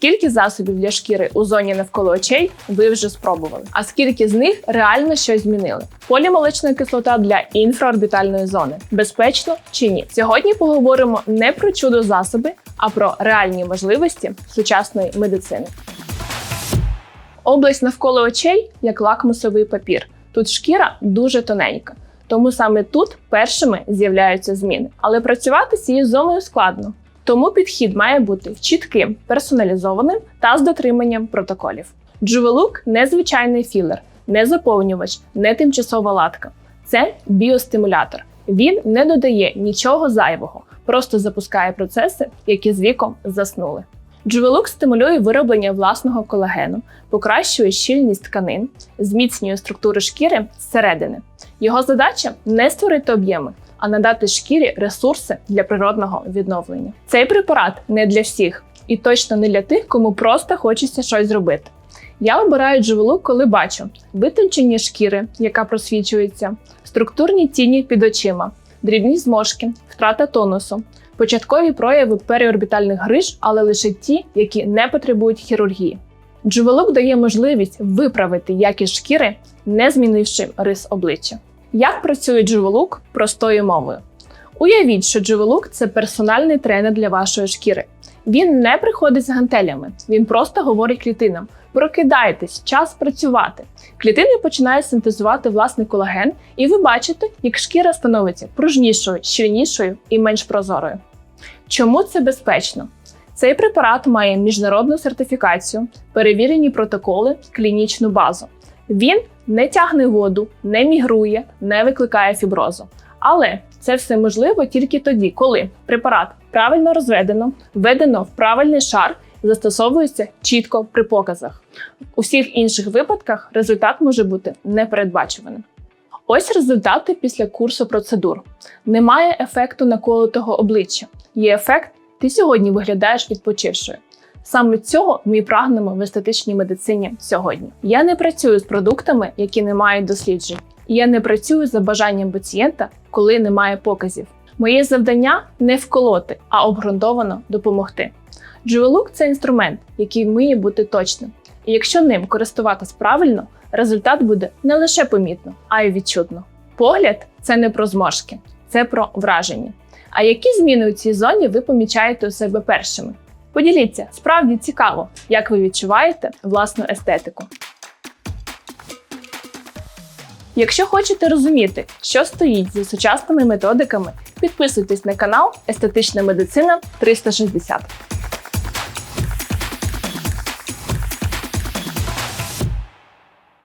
Скільки засобів для шкіри у зоні навколо очей ви вже спробували? А скільки з них реально щось змінили? Полімолочна кислота для інфраорбітальної зони безпечно чи ні? Сьогодні поговоримо не про чудо засоби, а про реальні можливості сучасної медицини. Область навколо очей як лакмусовий папір. Тут шкіра дуже тоненька. Тому саме тут першими з'являються зміни. Але працювати з цією зоною складно. Тому підхід має бути чітким, персоналізованим та з дотриманням протоколів. Джувелук не звичайний філер, не заповнювач, не тимчасова латка. Це біостимулятор. Він не додає нічого зайвого, просто запускає процеси, які з віком заснули. Джувелук стимулює вироблення власного колагену, покращує щільність тканин, зміцнює структуру шкіри зсередини. Його задача не створити об'єми, а надати шкірі ресурси для природного відновлення. Цей препарат не для всіх і точно не для тих, кому просто хочеться щось зробити. Я обираю джувелук, коли бачу витончення шкіри, яка просвічується, структурні тіні під очима, дрібні зморшки, втрата тонусу, початкові прояви періорбітальних гриж, але лише ті, які не потребують хірургії. Джувелук дає можливість виправити якість шкіри, не змінивши рис обличчя. Як працює джувелук простою мовою? Уявіть, що джувелук це персональний тренер для вашої шкіри. Він не приходить з гантелями, він просто говорить клітинам: прокидайтесь, час працювати. Клітини починають синтезувати власний колаген, і ви бачите, як шкіра становиться пружнішою, щільнішою і менш прозорою. Чому це безпечно? Цей препарат має міжнародну сертифікацію, перевірені протоколи, клінічну базу. Він не тягне воду, не мігрує, не викликає фіброзу. Але це все можливо тільки тоді, коли препарат правильно розведено, введено в правильний шар, застосовується чітко при показах. У всіх інших випадках результат може бути непередбачуваним. Ось результати після курсу процедур. Немає ефекту наколотого обличчя. Є ефект, ти сьогодні виглядаєш відпочившою. Саме цього ми прагнемо в естетичній медицині сьогодні. Я не працюю з продуктами, які не мають досліджень. І я не працюю за бажанням пацієнта, коли немає показів. Моє завдання не вколоти, а обґрунтовано допомогти. Джувелук це інструмент, який вміє бути точним. І якщо ним користуватись правильно, результат буде не лише помітно, а й відчутно. Погляд це не про зморшки, це про враження. А які зміни у цій зоні ви помічаєте у себе першими? Поділіться, справді цікаво, як ви відчуваєте власну естетику. Якщо хочете розуміти, що стоїть за сучасними методиками, підписуйтесь на канал Естетична медицина 360.